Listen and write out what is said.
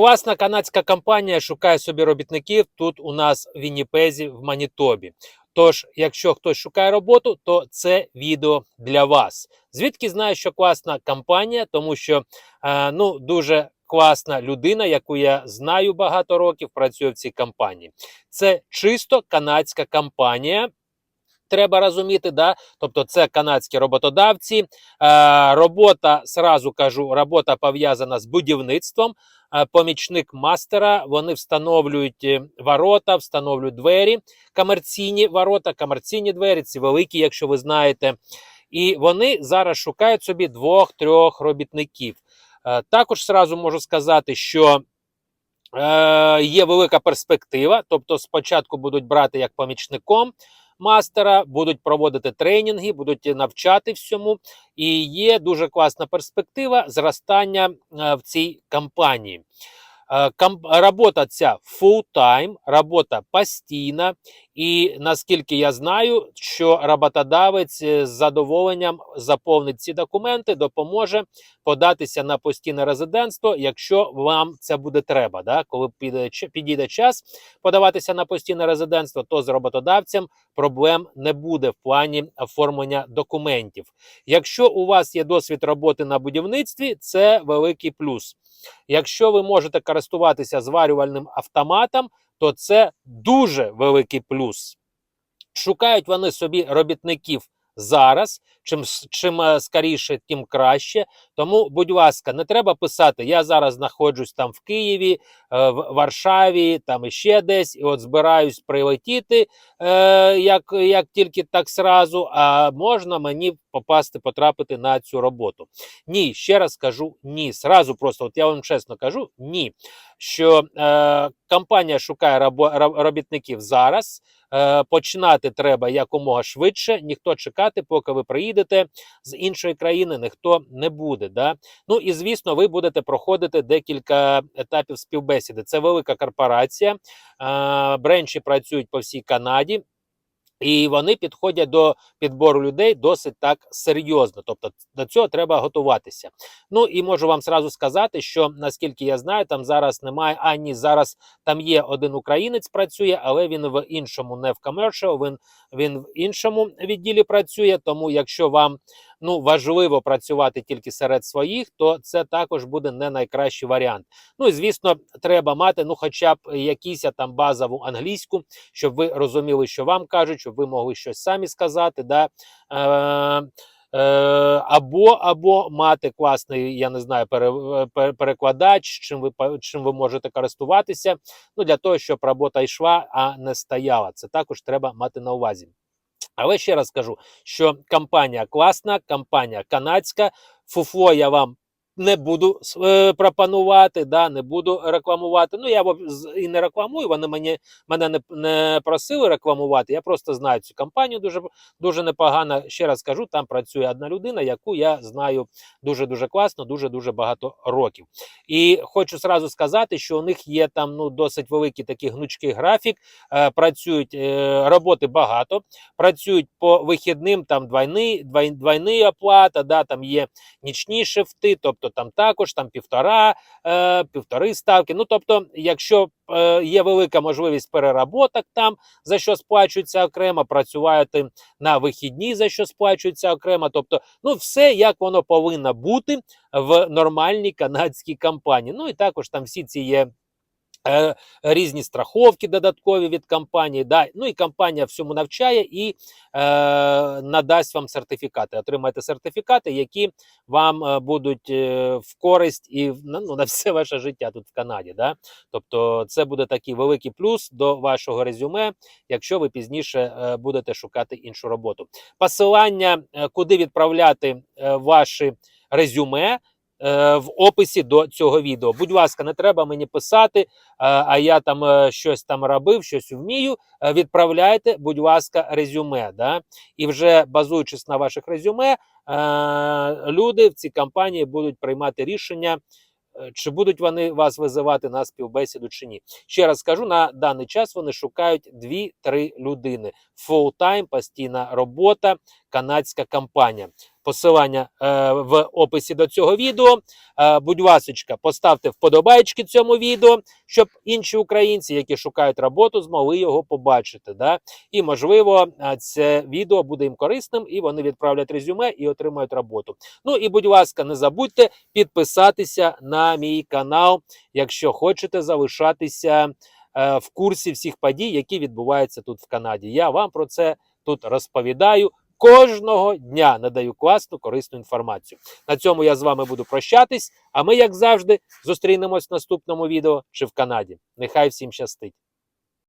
Класна канадська компанія шукає собі робітників тут у нас в Вінніпезі, в Манітобі. Тож, якщо хтось шукає роботу, то це відео для вас. Звідки знаю, що класна компанія, тому що е, ну дуже класна людина, яку я знаю багато років, працює в цій компанії. Це чисто канадська компанія. Треба розуміти, да? тобто це канадські роботодавці. Е, робота, сразу кажу, робота пов'язана з будівництвом. Помічник мастера. Вони встановлюють е, ворота, встановлюють двері, комерційні ворота, комерційні двері, ці великі, якщо ви знаєте. І вони зараз шукають собі двох-трьох робітників. Е, Також сразу можу сказати, що е, є велика перспектива. Тобто, спочатку будуть брати як помічником мастера, будуть проводити тренінги, будуть навчати всьому. І є дуже класна перспектива зростання е, в цій компанії. Робота ця full-time, робота постійна, і наскільки я знаю, що роботодавець з задоволенням заповнить ці документи, допоможе податися на постійне резидентство, якщо вам це буде треба. Да? Коли підійде час подаватися на постійне резидентство, то з роботодавцем проблем не буде в плані оформлення документів. Якщо у вас є досвід роботи на будівництві, це великий плюс. Якщо ви можете користуватися зварювальним автоматом, то це дуже великий плюс. Шукають вони собі робітників зараз. Чим, чим е, скоріше, тим краще. Тому, будь ласка, не треба писати: я зараз знаходжусь там в Києві, е, в Варшаві, там іще десь, і от збираюсь прилетіти, е, як, як тільки так сразу, а можна мені попасти, потрапити на цю роботу. Ні, ще раз кажу ні. Сразу просто, от я вам чесно кажу, ні. Що е, компанія шукає рабо, робітників зараз. Е, починати треба якомога швидше. Ніхто чекати, поки ви приїдете з іншої країни, ніхто не буде. Да? Ну і звісно, ви будете проходити декілька етапів співбесіди. Це велика корпорація, бренчі працюють по всій Канаді. І вони підходять до підбору людей досить так серйозно. Тобто до цього треба готуватися. Ну і можу вам зразу сказати, що наскільки я знаю, там зараз немає ані зараз там є один українець працює, але він в іншому, не в commercial, він, він в іншому відділі працює. Тому, якщо вам ну важливо працювати тільки серед своїх, то це також буде не найкращий варіант. Ну і звісно, треба мати ну, хоча б якісь там базову англійську, щоб ви розуміли, що вам кажуть, щоб ви могли щось самі сказати. Да? Е, Е, або або мати класний, я не знаю, пере, пере- перекладач, чим ви чим ви можете користуватися. Ну для того, щоб робота йшла, а не стояла. Це також треба мати на увазі. Але ще раз кажу, що компанія класна, компанія канадська. Фуфло я вам не буду е, пропонувати, да, не буду рекламувати. Ну, я і не рекламую, вони мені, мене не, не просили рекламувати. Я просто знаю цю компанію дуже, дуже непогано. Ще раз кажу, там працює одна людина, яку я знаю дуже-дуже класно, дуже-дуже багато років. І хочу зразу сказати, що у них є там ну, досить великий такий гнучкий графік. Е, працюють е, роботи багато працюють по вихідним, там двойний, двой, двойний оплата, да, там є нічні шифти, тобто там також там півтора, е, півтори ставки. Ну тобто, якщо е, є велика можливість переработок там, за що сплачується окремо, працювати на вихідні, за що сплачується окремо. Тобто, ну все як воно повинно бути в нормальній канадській компанії. Ну і також там всі ці є. Е, різні страховки додаткові від компанії. Да? Ну і компанія всьому навчає і е, надасть вам сертифікати. Отримаєте сертифікати, які вам е, будуть е, в користь і ну, на все ваше життя тут в Канаді. Да? Тобто, це буде такий великий плюс до вашого резюме, якщо ви пізніше будете шукати іншу роботу. Посилання, куди відправляти ваші резюме. Е, В описі до цього відео. Будь ласка, не треба мені писати, е, а я там е, щось там робив, щось вмію. Відправляйте, будь ласка, резюме. Да? І вже базуючись на ваших резюме, люди в цій компанії будуть приймати рішення, чи будуть вони вас визивати на співбесіду чи ні. Ще раз скажу: на даний час вони шукають 2-3 людини. Full-time, постійна робота, канадська компанія. Посилання е, в описі до цього відео. Е, будь ласочка, поставте вподобайки цьому відео, щоб інші українці, які шукають роботу, змогли його побачити. Да? І можливо, е, це відео буде їм корисним, і вони відправлять резюме і отримають роботу. Ну і будь ласка, не забудьте підписатися на мій канал, якщо хочете залишатися в курсі всіх подій, які відбуваються тут в Канаді. Я вам про це тут розповідаю. Кожного дня надаю класну корисну інформацію. На цьому я з вами буду прощатись. А ми, як завжди, зустрінемось в наступному відео чи в Канаді. Нехай всім щастить!